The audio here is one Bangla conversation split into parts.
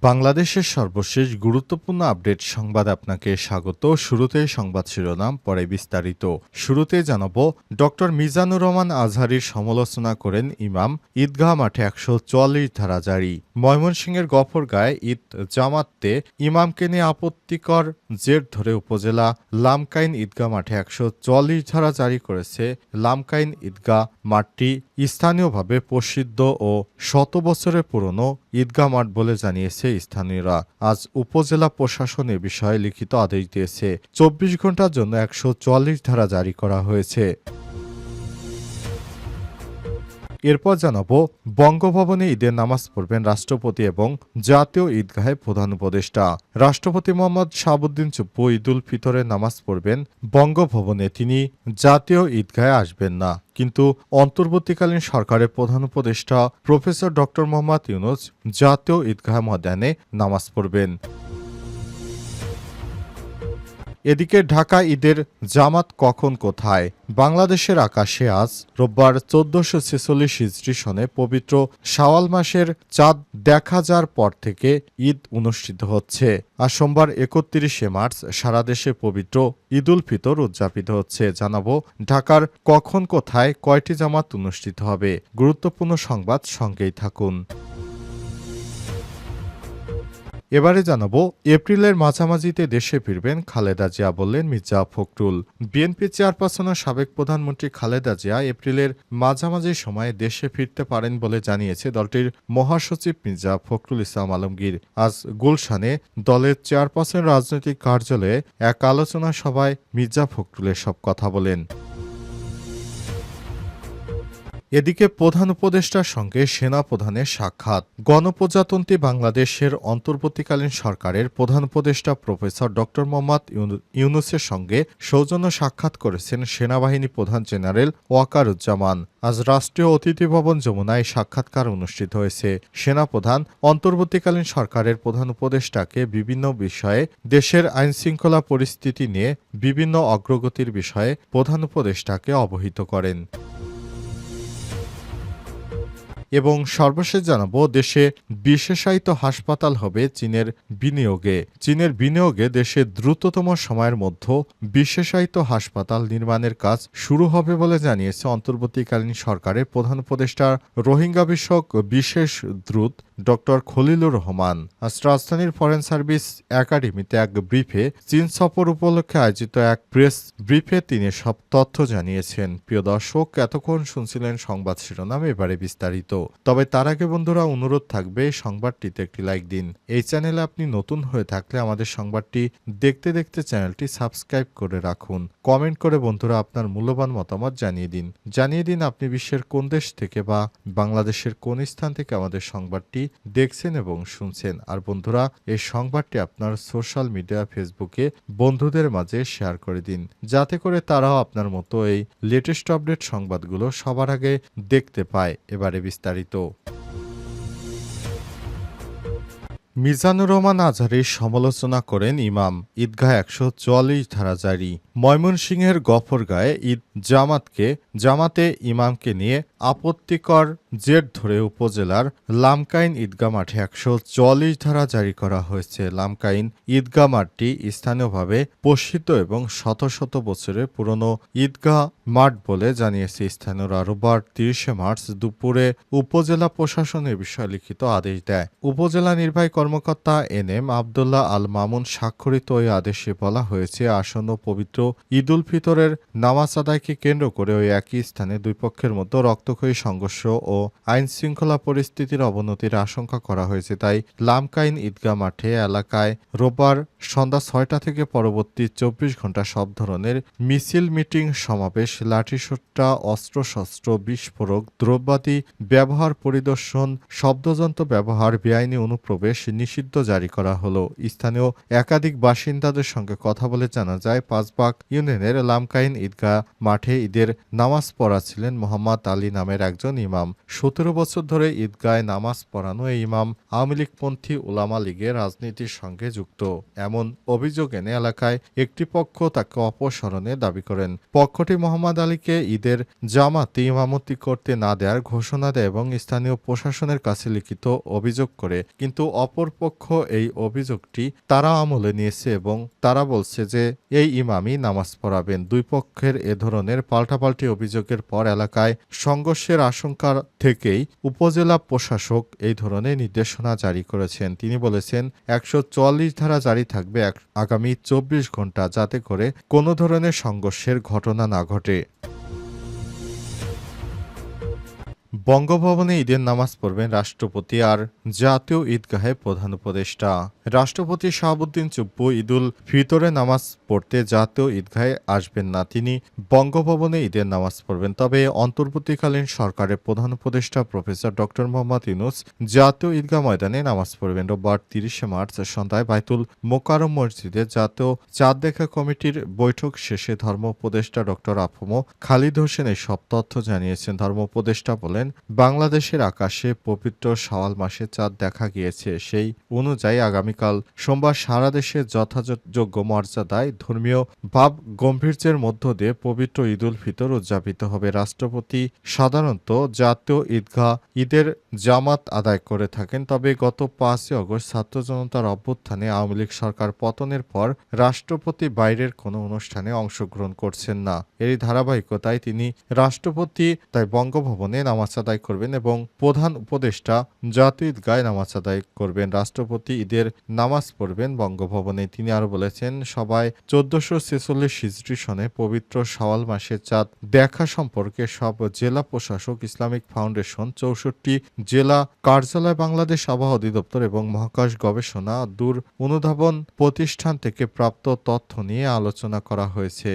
বাংলাদেশের সর্বশেষ গুরুত্বপূর্ণ আপডেট সংবাদ আপনাকে স্বাগত। শুরুতে সংবাদ শিরোনাম, পরে বিস্তারিত। শুরুতে জানাব, ডক্টর মিজানুর রহমান আজহারির সমালোচনা করেন ইমাম, ঈদগাহ মাঠে একশো চুয়াল্লিশ ধারা জারি। ময়মনসিংহের গফরগাঁয়ে ঈদ জামাতে ইমামকে নিয়ে আপত্তিকর জের ধরে উপজেলা লামকাইন ঈদগাহ মাঠে একশো চুয়াল্লিশ ধারা জারি করেছে। লামকাইন ঈদগাহ মাঠটি স্থানীয়ভাবে প্রসিদ্ধ ও শত বছরের পুরনো ঈদগাহ মাঠ বলে জানিয়েছে স্থানীয়রা। আজ উপজেলা প্রশাসন এ বিষয়ে লিখিত আদেশ দিয়েছে। চব্বিশ ঘণ্টার জন্য একশো চুয়াল্লিশ ধারা জারি করা হয়েছে। এরপর জানাব, বঙ্গভবনে ঈদের নামাজ পড়বেন রাষ্ট্রপতি এবং জাতীয় ঈদগাহে প্রধান উপদেষ্টা। রাষ্ট্রপতি মোহাম্মদ শাহাবুদ্দিন চুপ্পু ঈদুল ফিতরের নামাজ পড়বেন বঙ্গভবনে। তিনি জাতীয় ঈদগাহে আসবেন না। কিন্তু অন্তর্বর্তীকালীন সরকারের প্রধান উপদেষ্টা প্রফেসর ডক্টর মোহাম্মদ ইউনুস জাতীয় ঈদগাহ ময়দানে নামাজ পড়বেন। এদিকে ঢাকা ঈদের জামাত কখন কোথায়? বাংলাদেশের আকাশে আজ রোববার চোদ্দশো ছেচল্লিশ হিজড়ি সনে পবিত্র শাওয়াল মাসের চাঁদ দেখা যার পর থেকে ঈদ অনুষ্ঠিত হচ্ছে। আর সোমবার একত্রিশে মার্চ সারা দেশে পবিত্র ঈদুল ফিতর উদযাপিত হচ্ছে। জানাব ঢাকার কখন কোথায় কয়টি জামাত অনুষ্ঠিত হবে। গুরুত্বপূর্ণ সংবাদ সঙ্গেই থাকুন। এবারে জানাব, এপ্রিলের মাঝামাঝিতে দেশে ফিরবেন খালেদা জিয়া বললেন মির্জা ফখরুল। বিএনপি চেয়ারপারসনের সাবেক প্রধানমন্ত্রী খালেদা জিয়া এপ্রিলের মাঝামাঝি সময়ে দেশে ফিরতে পারেন বলে জানিয়েছে দলটির মহাসচিব মির্জা ফখরুল ইসলাম আলমগীর। আজ গুলশানে দলের চেয়ারপারসন রাজনৈতিক কার্যালয়ে এক আলোচনা সভায় মির্জা ফখরুলের সব কথা বলেন। এদিকে প্রধান উপদেষ্টার সঙ্গে সেনা প্রধানের সাক্ষাৎ। গণপ্রজাতন্ত্রী বাংলাদেশের অন্তর্বর্তীকালীন সরকারের প্রধান উপদেষ্টা প্রফেসর ড. মোহাম্মদ ইউনু- ইউনুসের সঙ্গে সৌজন্য সাক্ষাৎ করেছেন সেনাবাহিনী প্রধান জেনারেল ওয়াকারুজ্জামান। আজ রাষ্ট্রীয় অতিথি ভবন যমুনায় সাক্ষাৎকার অনুষ্ঠিত হয়েছে। সেনাপ্রধান অন্তর্বর্তীকালীন সরকারের প্রধান উপদেষ্টাকে বিভিন্ন বিষয়ে, দেশের আইনশৃঙ্খলা পরিস্থিতি নিয়ে বিভিন্ন অগ্রগতির বিষয়ে প্রধান উপদেষ্টাকে অবহিত করেন। এবং সর্বশেষ জানাব, দেশে বিশেষায়িত হাসপাতাল হবে চীনের বিনিয়োগে। চীনের বিনিয়োগে দেশে দ্রুততম সময়ের মধ্যে বিশেষায়িত হাসপাতাল নির্মাণের কাজ শুরু হবে বলে জানিয়েছে অন্তর্বর্তীকালীন সরকারের প্রধান উপদেষ্টা। রোহিঙ্গা বিষয়ক বিশেষ দ্রুত ডক্টর খলিলুর রহমান। আজ রাজধানীর ফরেন সার্ভিস একাডেমিতে এক ব্রিফে চীন সফর উপলক্ষে আয়োজিত এক প্রেস ব্রিফে তিনি সব তথ্য জানিয়েছেন। প্রিয় দর্শক, এতক্ষণ শুনছিলেন সংবাদ শিরোনাম, এবারে বিস্তারিত। তবে তার আগে বন্ধুরা, অনুরোধ থাকবে সংবাদটিতে একটি লাইক দিন। এই চ্যানেলে আপনি নতুন হয়ে থাকলে আমাদের সংবাদটি দেখতে দেখতে চ্যানেলটি সাবস্ক্রাইব করে রাখুন। কমেন্ট করে বন্ধুরা আপনার মূল্যবান মতামত জানিয়ে দিন। জানিয়ে দিন আপনি বিশ্বের কোন দেশ থেকে বা বাংলাদেশের কোন স্থান থেকে আমাদের সংবাদটি দেখছেন এবং শুনছেন। আর বন্ধুরা, এই সংবাদটি আপনার সোশ্যাল মিডিয়া ফেসবুকে বন্ধুদের মাঝে শেয়ার করে দিন। যাতে করে তারাও আপনার মতো এই লেটেস্ট আপডেট সংবাদগুলো সবার আগে দেখতে পায়। এবারে বিস্তারিত। মিজানুর রহমান আজহারের সমালোচনা করেন ইমাম। ঈদগাহ একশো চুয়াল্লিশ ধারা জারি ময়মনসিংহের গফরগাঁয়ে ঈদ জামাতকে, জামাতে ইমামকে নিয়ে আপত্তিকর জের ধরে উপজেলার লামকাইন ঈদগাহ মাঠে একশো চুয়াল্লিশ ধারা জারি করা হয়েছে। লামকাইন ঈদগাহ মাঠটি স্থানীয়ভাবে প্রসিদ্ধ এবং শত শত বছরের পুরনো ঈদগাহ মাঠ বলে জানিয়েছে স্থানীয়রা। রোববার তিরিশে মার্চ দুপুরে উপজেলা প্রশাসন এ বিষয়ে লিখিত আদেশ দেয়। উপজেলা নির্বাহী কর্মকর্তা এন এম আবদুল্লাহ আল মামুন স্বাক্ষরিত ওই আদেশে বলা হয়েছে, আসন্ন পবিত্র ঈদ উল ফিতরের নামাজ আদায়কে কেন্দ্র করে ওই একই স্থানে দুই পক্ষের মধ্যে রক্তক্ষয়ী সংঘর্ষ ও আইন শৃঙ্খলা পরিস্থিতির অবনতির আশঙ্কা করা হয়েছে। তাই লামকাইন ঈদগাহ মাঠে এলাকায় রোববার সন্ধ্যা ছয়টা থেকে পরবর্তী চব্বিশ ঘণ্টা সব ধরনের মিছিল মিটিং সমাবেশ লাঠিসোট্টা অস্ত্রশস্ত্র বিস্ফোরক, দ্রব্যাদি ব্যবহার পরিদর্শন, শব্দযন্ত্র ব্যবহার, বেআইনি অনুপ্রবেশ নিষিদ্ধ জারি করা হলো। স্থানীয় একাধিক বাসিন্দাদের সঙ্গে কথা বলে জানা যায়, পাঁচবাগ শাহবাগ ইউনিয়নের লামকাইন ঈদগাহ মাঠে ঈদের নামাজ পড়াচ্ছিলেন মোহাম্মদ আলী নামের একজন ইমাম। সতেরো বছর ধরে ঈদগায় নামাজ পড়ানো এই ইমাম আওয়ামী লীগপন্থী ওলামা লীগের রাজনীতির সঙ্গে যুক্ত। এমন অভিযোগ এনে এলাকায় একটি পক্ষ তাকে অপসারণে দাবি করেন। পক্ষটি মোহাম্মদ আলীকে ঈদের জামাতে ইমামতি করতে না দেওয়ার ঘোষণা দেয় এবং স্থানীয় প্রশাসনের কাছে লিখিত অভিযোগ করে। কিন্তু অপর পক্ষ এই অভিযোগটি তারা আমলে নিয়েছে এবং তারা বলছে যে, এই ইমামই নামাজ পড়াবেন। দুই পক্ষের এ ধরনের পাল্টাপাল্টি অভিযোগের পর এলাকায় সংঘর্ষের আশঙ্কা থেকেই উপজেলা প্রশাসক এই ধরনের নির্দেশনা জারি করেছেন। তিনি বলেছেন, একশো চুয়াল্লিশ ধারা জারি থাকবে আগামী চব্বিশ ঘণ্টা যাতে করে কোনো ধরনের সংঘর্ষের ঘটনা না ঘটে। বঙ্গভবনে ঈদের নামাজ পড়বেন রাষ্ট্রপতি আর জাতীয় ঈদগাহে প্রধান উপদেষ্টা। রাষ্ট্রপতি শাহাবুদ্দিন চুপ্পু ঈদুল ফিতরে নামাজ পড়তে জাতীয় ঈদগাহে আসবেন না। তিনি বঙ্গভবনে ঈদের নামাজ পড়বেন। তবে অন্তর্বর্তীকালীন সরকারের প্রধান উপদেষ্টা প্রফেসর ডক্টর মোহাম্মদ ইউনুস জাতীয় ঈদগাহ ময়দানে নামাজ পড়বেন। রোববার তিরিশে মার্চ সন্ধ্যায় বাইতুল মোকারম মসজিদে জাতীয় চাঁদ দেখা কমিটির বৈঠক শেষে ধর্ম উপদেষ্টা ডক্টর আফমো খালিদ হোসেন এই সব তথ্য জানিয়েছেন। ধর্ম উপদেষ্টা বলেন বাংলাদেশের আকাশে পবিত্র শাওয়াল মাসে চাঁদ দেখা গিয়েছে। সেই অনুযায়ী আগামীকাল সোমবার সারা দেশে যথাযোগ্য মর্যাদায় ধর্মীয় ভাব গম্ভীর্যের মধ্য দিয়ে পবিত্র ঈদুল ফিতর উদযাপিত হবে। রাষ্ট্রপতি সাধারণত জাতীয় ঈদগাহ ঈদের জামাত আদায় করে থাকেন, তবে গত পাঁচই অগস্ট ছাত্র জনতার অভ্যুত্থানে আওয়ামী লীগ সরকার পতনের পর রাষ্ট্রপতি বাইরের কোনো অনুষ্ঠানে অংশগ্রহণ করছেন না। এরই ধারাবাহিকতায় তিনি রাষ্ট্রপতি, তাই বঙ্গভবনে নামাজ আদায় করবেন এবং প্রধান উপদেষ্টা জাতীয় ঈদগায় নামাজ আদায় করবেন। রাষ্ট্রপতি ঈদের নামাজ পড়বেন বঙ্গভবনে। তিনি আরও বলেছেন সবাই চোদ্দশো ছেচল্লিশ হিজড়ি সনে পবিত্র সওয়াল মাসের চাঁদ দেখা সম্পর্কে সব জেলা প্রশাসক, ইসলামিক ফাউন্ডেশন, চৌষট্টি জেলা কার্যালয়, বাংলাদেশ আবহাওয়া অধিদপ্তর এবং মহাকাশ গবেষণা দূর অনুধাবন প্রতিষ্ঠান থেকে প্রাপ্ত তথ্য নিয়ে আলোচনা করা হয়েছে।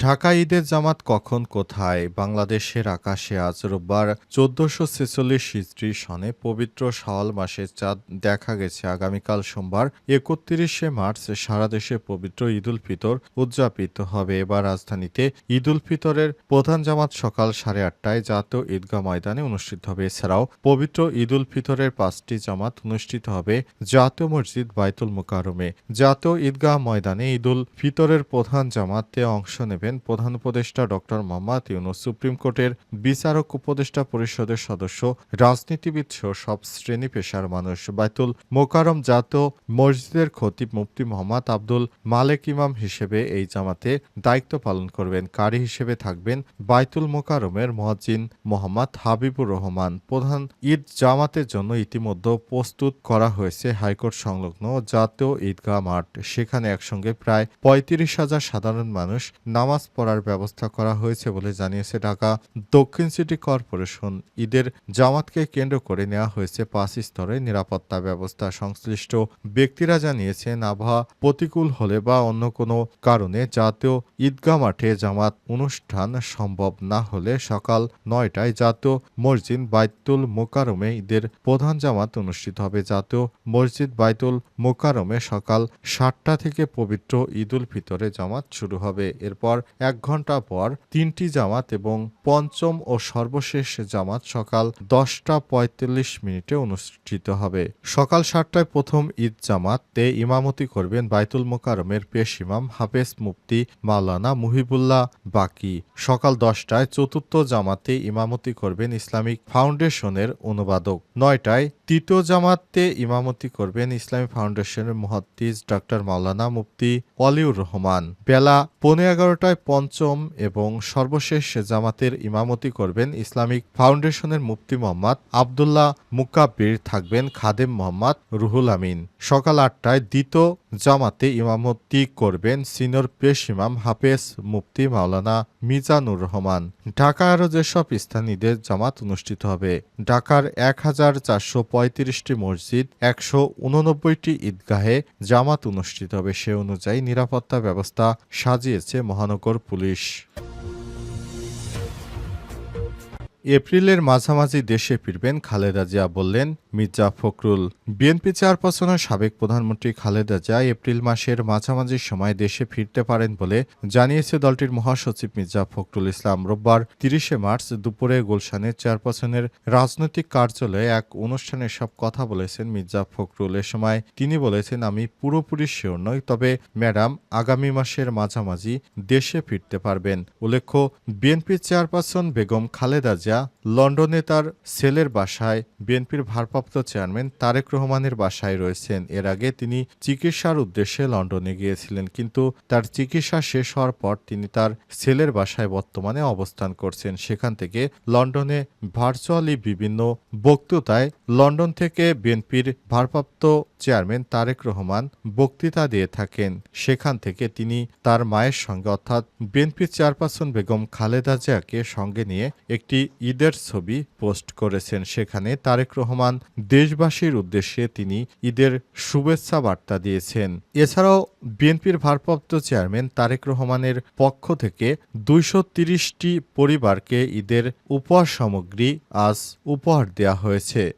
ঢাকা ঈদের জামাত কখন কোথায়? বাংলাদেশের আকাশে আজ রোববার চোদ্দশো ছেচল্লিশ হিজড়ি সনে পবিত্র শাওয়াল মাসের চাঁদ দেখা গেছে। আগামীকাল সোমবার একত্রিশে মার্চ সারা দেশে পবিত্র ঈদুল ফিতর উদযাপিত হবে। এবার রাজধানীতে ঈদুল ফিতরের প্রধান জামাত সকাল সাড়ে আটটায় জাতীয় ঈদগাহ ময়দানে অনুষ্ঠিত হবে। এছাড়াও পবিত্র ঈদুল ফিতরের পাঁচটি জামাত অনুষ্ঠিত হবে জাতীয় মসজিদ বাইতুল মুকারমে জাতীয় ঈদগাহ ময়দানে ঈদুল ফিতরের প্রধান জামাতে অংশ নেবেন প্রধান উপদেষ্টা ডক্টর মোহাম্মদ ইউনুস, সুপ্রিম কোর্টের বিচারক উপদেষ্টা পরিষদের সদস্য, রাজনীতিবিদ সহ সব শ্রেণি পেশার মানুষ। বাইতুল মোকারম জাতীয় মসজিদের খতিব মুফতি মোহাম্মদ আব্দুল মালেক ইমাম হিসেবে এই জামাতে দায়িত্ব পালন করবেন। কারি হিসেবে থাকবেন বাইতুল মোকারমের মহাজিন মোহাম্মদ হাবিবুর রহমান। প্রধান ঈদ জামাতের জন্য ইতিমধ্যে প্রস্তুত করা হয়েছে হাইকোর্ট সংলগ্ন জাতীয় ঈদগাহ মাঠ। সেখানে একসঙ্গে প্রায় পঁয়ত্রিশ হাজার সাধারণ মানুষ নামাজ পড়ার ব্যবস্থা করা হয়েছে বলে জানিয়েছে ঢাকা দক্ষিণ সিটি কর্পোরেশন। ঈদের জামাতকে কেন্দ্র করে নেওয়া হয়েছে পাঁচ স্তরে নিরাপত্তা ব্যবস্থা। সংশ্লিষ্ট ব্যক্তিরা জানিয়েছেন আবহাওয়া প্রতিকূল হলে বা অন্য কোনো কারণে জাতীয় ঈদগাহ মাঠে জামাত অনুষ্ঠান সম্ভব না হলে সকাল নয়টায় জাতীয় মসজিদ বাইতুল মোকারমে ঈদের প্রধান জামাত অনুষ্ঠিত হবে। জাতীয় মসজিদ বাইতুল মোকারমে সকাল সাতটা থেকে পবিত্র ঈদুল ফিতরে জামাত শুরু হবে। এরপর এক ঘণ্টা পর, তিনটি জামাত এবং পঞ্চম ও সর্বশেষ জামাত সকাল দশটা পঁয়তাল্লিশ মিনিটে অনুষ্ঠিত হবে। সকাল সাতটায় প্রথম ঈদ জামাতে ইমামতি করবেন বাইতুল মোকারমের পেশ ইমাম হাফেজ মুফতি মাওলানা মুহিবুল্লাহ বাকি। সকাল দশটায় চতুর্থ জামাতে ইমামতি করবেন ইসলামিক ফাউন্ডেশনের অনুবাদক। নয়টায় তৃতীয় জামাতে ইমামতি করবেন ইসলামী ফাউন্ডেশনের মুহাদ্দিস ডক্টর মাওলানা মুফতি অলিউর রহমান। বেলা পৌনে এগারোটায় পঞ্চম এবং সর্বশেষ জামাতের ইমামতি করবেন ইসলামিক ফাউন্ডেশনের মুফতি মোহাম্মদ আবদুল্লাহ মুকাব্বির থাকবেন খাদেম মোহাম্মদ রুহুল আমিন। সকাল আটটায় দ্বিতীয় জামাতে ইমামতি করবেন সিনিয়র পেশ ইমাম হাফেজ মুফতি মাওলানা মিজানুর রহমান। ঢাকা আরও যেসব স্থানীয়দের জামাত অনুষ্ঠিত হবে, ঢাকার এক হাজার চারশো পঁয়ত্রিশটি মসজিদ, একশো উননব্বইটি ঈদগাহে জামাত অনুষ্ঠিত হবে। সে অনুযায়ী নিরাপত্তা ব্যবস্থা সাজিয়েছে মহানগর পুলিশ। এপ্রিলের মাঝামাঝি দেশে ফিরবেন খালেদা জিয়া বললেন মির্জা ফখরুল। বিএনপি চেয়ারপারসনের সাবেক প্রধানমন্ত্রী খালেদা জিয়া এপ্রিল মাসের মাঝামাঝি সময় দেশে ফিরতে পারেন বলে জানিয়েছে দলটির মহাসচিব মির্জা ফখরুল ইসলাম। রোববার তিরিশে মার্চ দুপুরে গুলশানে চেয়ারপারসনের রাজনৈতিক কার্যালয়ে এক অনুষ্ঠানে সব কথা বলেছেন মির্জা ফখরুল। এ সময় তিনি বলেছেন, আমি পুরোপুরি শিওর নই, তবে ম্যাডাম, আগামী মাসের মাঝামাঝি দেশে ফিরতে পারবেন। উল্লেখ্য বিএনপি চেয়ারপারসন বেগম খালেদা জিয়া লন্ডনে তার সেলের বাসায় বিএনপির ভারপ্রাপ্ত চেয়ারম্যান তারেক রহমানের বাসায় রয়েছেন। এর আগে তিনি চিকিৎসার উদ্দেশ্যে লন্ডনে গিয়েছিলেন, কিন্তু তার চিকিৎসা শেষ হওয়ার পর তিনি তার সেলের বাসায় বর্তমানে অবস্থান করছেন। সেখান থেকে লন্ডনে ভার্চুয়ালি বিভিন্ন বক্তৃতায় লন্ডন থেকে বিএনপির ভারপ্রাপ্ত চেয়ারম্যান তারেক রহমান বক্তৃতা দিয়ে থাকেন। সেখান থেকে তিনি তার মায়ের সঙ্গে, অর্থাৎ বিএনপির চেয়ারপারসন বেগম খালেদা জিয়াকে সঙ্গে নিয়ে একটি ঈদের ছবি পোস্ট করেছেন। সেখানে তারেক রহমান দেশবাসীর উদ্দেশ্যে তিনি ঈদের শুভেচ্ছা বার্তা দিয়েছেন। এছাড়াও বিএনপির ভারপ্রাপ্ত চেয়ারম্যান তারেক রহমানের পক্ষ থেকে দুইশো পরিবারকে ঈদের উপহার সামগ্রী আজ উপহার দেওয়া হয়েছে।